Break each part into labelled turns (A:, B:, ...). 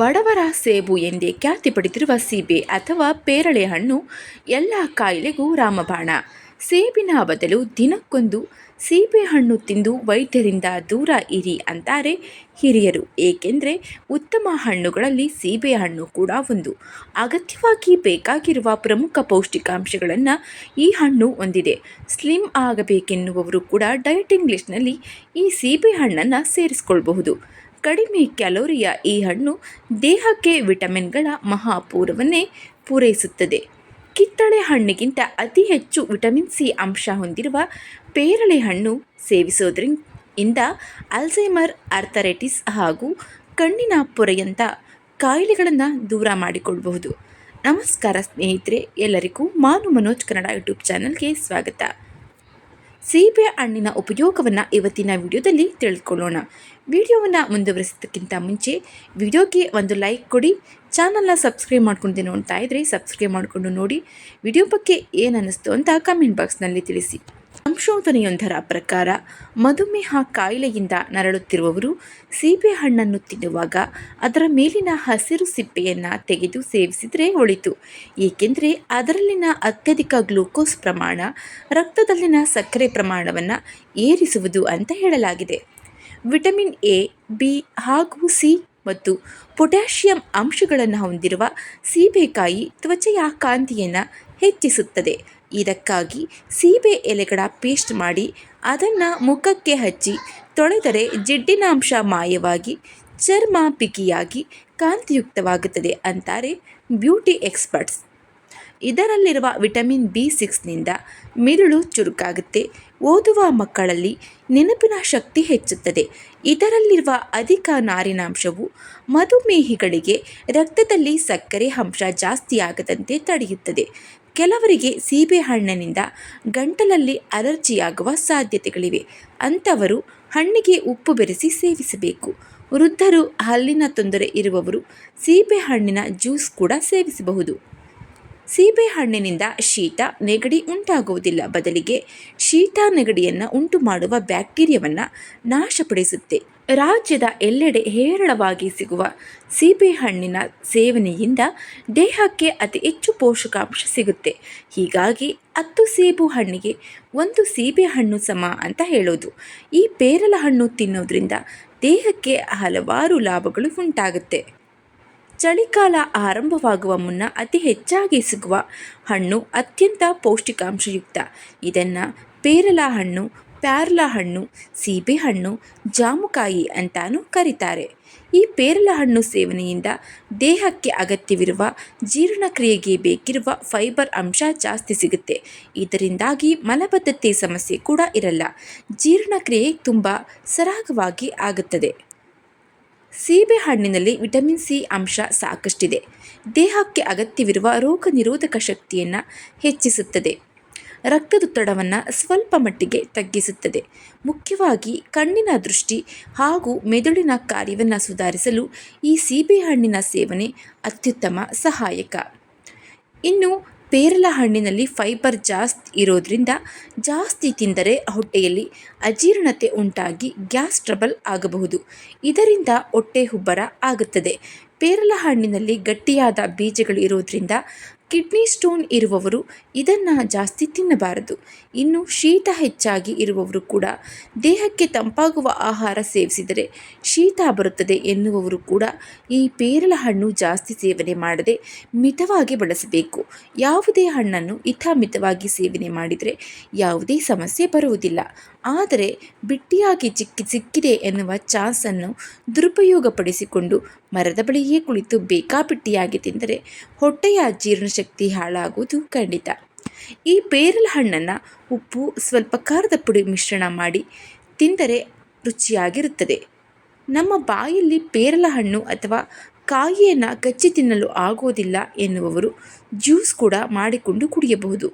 A: ಬಡವರ ಸೇಬು ಎಂದೇ ಖ್ಯಾತಿ ಪಡೆದಿರುವ ಸೀಬೆ ಅಥವಾ ಪೇರಳೆ ಹಣ್ಣು ಎಲ್ಲ ಕಾಯಿಲೆಗೂ ರಾಮಬಾಣ. ಸೇಬಿನ ಬದಲು ದಿನಕ್ಕೊಂದು ಸೀಬೆಹಣ್ಣು ತಿಂದು ವೈದ್ಯರಿಂದ ದೂರ ಇರಿ ಅಂತಾರೆ ಹಿರಿಯರು. ಏಕೆಂದರೆ ಉತ್ತಮ ಹಣ್ಣುಗಳಲ್ಲಿ ಸೀಬೆಹಣ್ಣು ಕೂಡ ಒಂದು. ಅಗತ್ಯವಾಗಿ ಬೇಕಾಗಿರುವ ಪ್ರಮುಖ ಪೌಷ್ಟಿಕಾಂಶಗಳನ್ನು ಈ ಹಣ್ಣು ಹೊಂದಿದೆ. ಸ್ಲಿಮ್ ಆಗಬೇಕೆನ್ನುವವರು ಕೂಡ ಡಯಟಿಂಗ್ ಲಿಸ್ಟ್ನಲ್ಲಿ ಈ ಸೀಬೆಹಣ್ಣನ್ನು ಸೇರಿಸಿಕೊಳ್ಳಬಹುದು ಕಡಿಮೆ ಕ್ಯಾಲೋರಿಯ ಈ ಹಣ್ಣು ದೇಹಕ್ಕೆ ವಿಟಮಿನ್ಗಳ ಮಹಾಪೂರವನ್ನೇ ಪೂರೈಸುತ್ತದೆ. ಕಿತ್ತಳೆ ಹಣ್ಣಿಗಿಂತ ಅತಿ ಹೆಚ್ಚು ವಿಟಮಿನ್ ಸಿ ಅಂಶ ಹೊಂದಿರುವ ಪೇರಳೆ ಹಣ್ಣು ಸೇವಿಸೋದ್ರಿಂದ ಅಲ್ಝೈಮರ್ ಆರ್ಥರೈಟಿಸ್ ಹಾಗೂ ಕಣ್ಣಿನ ಪೊರೆಯಂಥ ಕಾಯಿಲೆಗಳನ್ನು ದೂರ ಮಾಡಿಕೊಳ್ಳಬಹುದು ನಮಸ್ಕಾರ ಸ್ನೇಹಿತರೆ, ಎಲ್ಲರಿಗೂ ಮಾನು ಮನೋಜ್ ಕನ್ನಡ ಯೂಟ್ಯೂಬ್ ಚಾನಲ್ಗೆ ಸ್ವಾಗತ. ಸೀಬೆ ಹಣ್ಣಿನ ಉಪಯೋಗವನ್ನು ಇವತ್ತಿನ ವಿಡಿಯೋದಲ್ಲಿ ತಿಳ್ಕೊಳ್ಳೋಣ. ವಿಡಿಯೋವನ್ನು ಮುಂದುವರಿಸೋದಕ್ಕಿಂತ ಮುಂಚೆ ವಿಡಿಯೋಗೆ ಒಂದು ಲೈಕ್ ಕೊಡಿ, ಚಾನಲ್ನ ಸಬ್ಸ್ಕ್ರೈಬ್ ಮಾಡ್ಕೊಂಡು ನೋಡ್ತಾ ಇದ್ದರೆ ಸಬ್ಸ್ಕ್ರೈಬ್ ಮಾಡಿಕೊಂಡು ನೋಡಿ. ವಿಡಿಯೋ ಬಗ್ಗೆ ಏನು ಅನ್ನಿಸ್ತು ಅಂತ ಕಮೆಂಟ್ ಬಾಕ್ಸ್ನಲ್ಲಿ ತಿಳಿಸಿ. ಸಂಶೋಧನೆಯೊಂದರ ಪ್ರಕಾರ, ಮಧುಮೇಹ ಕಾಯಿಲೆಯಿಂದ ನರಳುತ್ತಿರುವವರು ಸೀಬೆಹಣ್ಣನ್ನು ತಿನ್ನುವಾಗ ಅದರ ಮೇಲಿನ ಹಸಿರು ಸಿಪ್ಪೆಯನ್ನು ತೆಗೆದು ಸೇವಿಸಿದರೆ ಒಳಿತು. ಏಕೆಂದರೆ ಅದರಲ್ಲಿನ ಅತ್ಯಧಿಕ ಗ್ಲೂಕೋಸ್ ಪ್ರಮಾಣ ರಕ್ತದಲ್ಲಿನ ಸಕ್ಕರೆ ಪ್ರಮಾಣವನ್ನು ಏರಿಸುವುದು ಅಂತ ಹೇಳಲಾಗಿದೆ. ವಿಟಮಿನ್ ಎ, ಬಿ ಹಾಗೂ ಸಿ ಮತ್ತು ಪೊಟ್ಯಾಷಿಯಂ ಅಂಶಗಳನ್ನು ಹೊಂದಿರುವ ಸೀಬೆಕಾಯಿ ತ್ವಚೆಯ ಕಾಂತಿಯನ್ನು ಹೆಚ್ಚಿಸುತ್ತದೆ. ಇದಕ್ಕಾಗಿ ಸೀಬೆ ಎಲೆಗಳ ಪೇಸ್ಟ್ ಮಾಡಿ ಅದನ್ನು ಮುಖಕ್ಕೆ ಹಚ್ಚಿ ತೊಳೆದರೆ ಜಿಡ್ಡಿನಾಂಶ ಮಾಯವಾಗಿ, ಚರ್ಮ ಬಿಗಿಯಾಗಿ ಕಾಂತಿಯುಕ್ತವಾಗುತ್ತದೆ ಅಂತಾರೆ ಬ್ಯೂಟಿ ಎಕ್ಸ್ಪರ್ಟ್ಸ್. ಇದರಲ್ಲಿರುವ ವಿಟಮಿನ್ ಬಿ ಸಿಕ್ಸ್ನಿಂದ ಮಿರುಳು ಚುರುಕಾಗುತ್ತೆ, ಓದುವ ಮಕ್ಕಳಲ್ಲಿ ನೆನಪಿನ ಶಕ್ತಿ ಹೆಚ್ಚುತ್ತದೆ. ಇದರಲ್ಲಿರುವ ಅಧಿಕ ನಾರಿನಾಂಶವು ಮಧುಮೇಹಿಗಳಿಗೆ ರಕ್ತದಲ್ಲಿ ಸಕ್ಕರೆ ಅಂಶ ಜಾಸ್ತಿಯಾಗದಂತೆ ತಡೆಯುತ್ತದೆ. ಕೆಲವರಿಗೆ ಸೀಬೆಹಣ್ಣಿನಿಂದ ಗಂಟಲಲ್ಲಿ ಅಲರ್ಜಿಯಾಗುವ ಸಾಧ್ಯತೆಗಳಿವೆ. ಅಂಥವರು ಹಣ್ಣಿಗೆ ಉಪ್ಪು ಬೆರೆಸಿ ಸೇವಿಸಬೇಕು. ವೃದ್ಧರು ಹಲ್ಲಿನ ತೊಂದರೆ ಇರುವವರು ಸೀಬೆಹಣ್ಣಿನ ಜ್ಯೂಸ್ ಕೂಡ ಸೇವಿಸಬಹುದು. ಸೀಬೆಹಣ್ಣಿನಿಂದ ಶೀತ, ನೆಗಡಿ ಉಂಟಾಗುವುದಿಲ್ಲ. ಬದಲಿಗೆ ಶೀತ, ನೆಗಡಿಯನ್ನು ಉಂಟು ಮಾಡುವ ಬ್ಯಾಕ್ಟೀರಿಯಾವನ್ನು ನಾಶಪಡಿಸುತ್ತೆ. ರಾಜ್ಯದ ಎಲ್ಲೆಡೆ ಹೇರಳವಾಗಿ ಸಿಗುವ ಸೀಬೆಹಣ್ಣಿನ ಸೇವನೆಯಿಂದ ದೇಹಕ್ಕೆ ಅತಿ ಹೆಚ್ಚು ಪೋಷಕಾಂಶ ಸಿಗುತ್ತೆ. ಹೀಗಾಗಿ ಹತ್ತು ಸೇಬು ಹಣ್ಣಿಗೆ ಒಂದು ಸೀಬೆಹಣ್ಣು ಸಮ ಅಂತ ಹೇಳೋದು. ಈ ಪೇರಲ ಹಣ್ಣು ತಿನ್ನೋದ್ರಿಂದ ದೇಹಕ್ಕೆ ಹಲವಾರು ಲಾಭಗಳು ಉಂಟಾಗುತ್ತೆ. ಚಳಿಗಾಲ ಆರಂಭವಾಗುವ ಮುನ್ನ ಅತಿ ಹೆಚ್ಚಾಗಿ ಸಿಗುವ ಹಣ್ಣು ಅತ್ಯಂತ ಪೌಷ್ಟಿಕಾಂಶಯುಕ್ತ. ಇದನ್ನು ಪೇರಲ ಹಣ್ಣು, ಪ್ಯಾರ್ಲ ಹಣ್ಣು ಸೀಬೆಹಣ್ಣು ಜಾಮುಕಾಯಿ ಅಂತಾನೂ ಕರೀತಾರೆ. ಈ ಪೇರಲ ಹಣ್ಣು ಸೇವನೆಯಿಂದ ದೇಹಕ್ಕೆ ಅಗತ್ಯವಿರುವ ಜೀರ್ಣಕ್ರಿಯೆಗೆ ಬೇಕಿರುವ ಫೈಬರ್ ಅಂಶ ಜಾಸ್ತಿ ಸಿಗುತ್ತೆ. ಇದರಿಂದಾಗಿ ಮಲಬದ್ಧತೆ ಸಮಸ್ಯೆ ಕೂಡ ಇರಲ್ಲ. ಜೀರ್ಣಕ್ರಿಯೆ ತುಂಬ ಸರಾಗವಾಗಿ ಆಗುತ್ತದೆ. ಸೀಬೆಹಣ್ಣಿನಲ್ಲಿ ವಿಟಮಿನ್ ಸಿ ಅಂಶ ಸಾಕಷ್ಟಿದೆ. ದೇಹಕ್ಕೆ ಅಗತ್ಯವಿರುವ ರೋಗ ನಿರೋಧಕ ಶಕ್ತಿಯನ್ನು ಹೆಚ್ಚಿಸುತ್ತದೆ. ರಕ್ತದೊತ್ತಡವನ್ನು ಸ್ವಲ್ಪ ಮಟ್ಟಿಗೆ ತಗ್ಗಿಸುತ್ತದೆ. ಮುಖ್ಯವಾಗಿ ಕಣ್ಣಿನ ದೃಷ್ಟಿ ಹಾಗೂ ಮೆದುಳಿನ ಕಾರ್ಯವನ್ನು ಸುಧಾರಿಸಲು ಈ ಸೀಬೆಹಣ್ಣಿನ ಸೇವನೆ ಅತ್ಯುತ್ತಮ ಸಹಾಯಕ. ಇನ್ನು ಪೇರಲ ಹಣ್ಣಿನಲ್ಲಿ ಫೈಬರ್ ಜಾಸ್ತಿ ಇರೋದ್ರಿಂದ ಜಾಸ್ತಿ ತಿಂದರೆ ಹೊಟ್ಟೆಯಲ್ಲಿ ಅಜೀರ್ಣತೆ ಉಂಟಾಗಿ ಗ್ಯಾಸ್ ಟ್ರಬಲ್ ಆಗಬಹುದು. ಇದರಿಂದ ಹೊಟ್ಟೆ ಉಬ್ಬರ ಆಗುತ್ತದೆ. ಪೇರಲ ಹಣ್ಣಿನಲ್ಲಿ ಗಟ್ಟಿಯಾದ ಬೀಜಗಳು ಇರೋದ್ರಿಂದ ಕಿಡ್ನಿ ಸ್ಟೋನ್ ಇರುವವರು ಇದನ್ನು ಜಾಸ್ತಿ ತಿನ್ನಬಾರದು. ಇನ್ನು ಶೀತ ಹೆಚ್ಚಾಗಿ ಇರುವವರು ಕೂಡ ದೇಹಕ್ಕೆ ತಂಪಾಗುವ ಆಹಾರ ಸೇವಿಸಿದರೆ ಶೀತ ಬರುತ್ತದೆ ಎನ್ನುವವರು ಕೂಡ ಈ ಪೇರಲ ಹಣ್ಣು ಜಾಸ್ತಿ ಸೇವನೆ ಮಾಡದೆ ಮಿತವಾಗಿ ಬಳಸಬೇಕು. ಯಾವುದೇ ಹಣ್ಣನ್ನು ಮಿತವಾಗಿ ಸೇವನೆ ಮಾಡಿದರೆ ಯಾವುದೇ ಸಮಸ್ಯೆ ಬರುವುದಿಲ್ಲ. ಆದರೆ ಬಿಟ್ಟಿಯಾಗಿ ಚಿಕ್ಕಿ ಸಿಕ್ಕಿದೆ ಎನ್ನುವ ಚಾನ್ಸನ್ನು ದುರುಪಯೋಗಪಡಿಸಿಕೊಂಡು ಮರದ ಬಳಿಯೇ ಕುಳಿತು ಬೇಕಾಬಿಟ್ಟಿಯಾಗಿ ತಿಂದರೆ ಹೊಟ್ಟೆಯ ಜೀರ್ಣಶಕ್ತಿ ಹಾಳಾಗುವುದು ಖಂಡಿತ. ಈ ಪೇರಲ ಹಣ್ಣನ್ನು ಉಪ್ಪು ಸ್ವಲ್ಪ ಖಾರದ ಪುಡಿ ಮಿಶ್ರಣ ಮಾಡಿ ತಿಂದರೆ ರುಚಿಯಾಗಿರುತ್ತದೆ. ನಮ್ಮ ಬಾಯಲ್ಲಿ ಪೇರಲ ಹಣ್ಣು ಅಥವಾ ಕಾಯಿಯನ್ನು ಕಚ್ಚಿ ತಿನ್ನಲು ಆಗೋದಿಲ್ಲ ಎನ್ನುವವರು ಜ್ಯೂಸ್ ಕೂಡ ಮಾಡಿಕೊಂಡು ಕುಡಿಯಬಹುದು.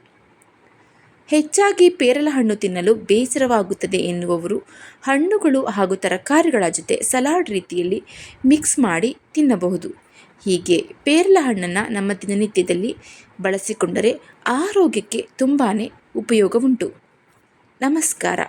A: ಹೆಚ್ಚಾಗಿ ಪೇರಲ ಹಣ್ಣು ತಿನ್ನಲು ಬೇಸರವಾಗುತ್ತದೆ ಎನ್ನುವವರು ಹಣ್ಣುಗಳು ಹಾಗೂ ತರಕಾರಿಗಳ ಜೊತೆ ಸಲಾಡ್ ರೀತಿಯಲ್ಲಿ ಮಿಕ್ಸ್ ಮಾಡಿ ತಿನ್ನಬಹುದು. ಹೀಗೆ ಪೇರಲ ಹಣ್ಣನ್ನು ನಮ್ಮ ದಿನನಿತ್ಯದಲ್ಲಿ ಬಳಸಿಕೊಂಡರೆ ಆರೋಗ್ಯಕ್ಕೆ ತುಂಬಾ ಉಂಟು ನಮಸ್ಕಾರ.